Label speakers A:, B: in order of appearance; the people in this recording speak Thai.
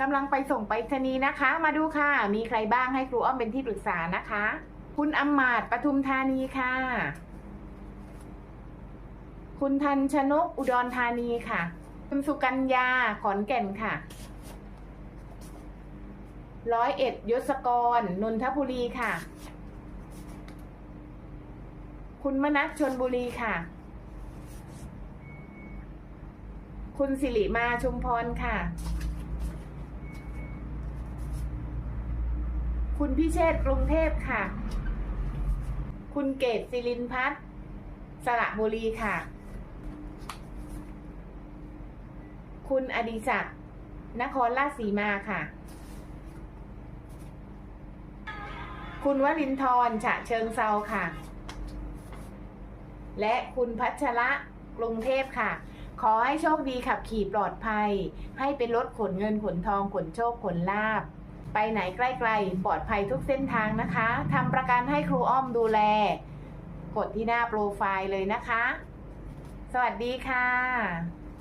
A: กำลังไปส่งไปรษณีย์นะคะ มาดูค่ะ มีใครบ้างให้ครูอ้อมเป็นที่ปรึกษานะคะ คุณอำมาตปทุมธานีค่ะ คุณทันชนกอุดรธานีค่ะ คุณสุกัญญาขอนแก่นค่ะร้อยเอ็ดยศกร นนทบุรีค่ะ คุณมนัสชนบุรีค่ะ คุณสิริมาชุมพรค่ะ คุณพิเชษฐ์กรุงเทพค่ะ คุณเกตศิรินพัฒน์สระบุรีค่ะ คุณอดิศักดิ์นครราชสีมาค่ะ คุณวลินทร์ฉะเชิงเซาค่ะ และคุณพัชระกรุงเทพค่ะ ขอให้โชคดีขับขี่ปลอดภัย ให้เป็นรถขนเงินขนทองขนโชคขนลาบ ไปไหนใกล้ๆปลอดภัยทุกเส้นทางนะคะทำประกันให้ครูอ้อมดูแล กดที่หน้าโปรไฟล์เลยนะคะ สวัสดีค่ะ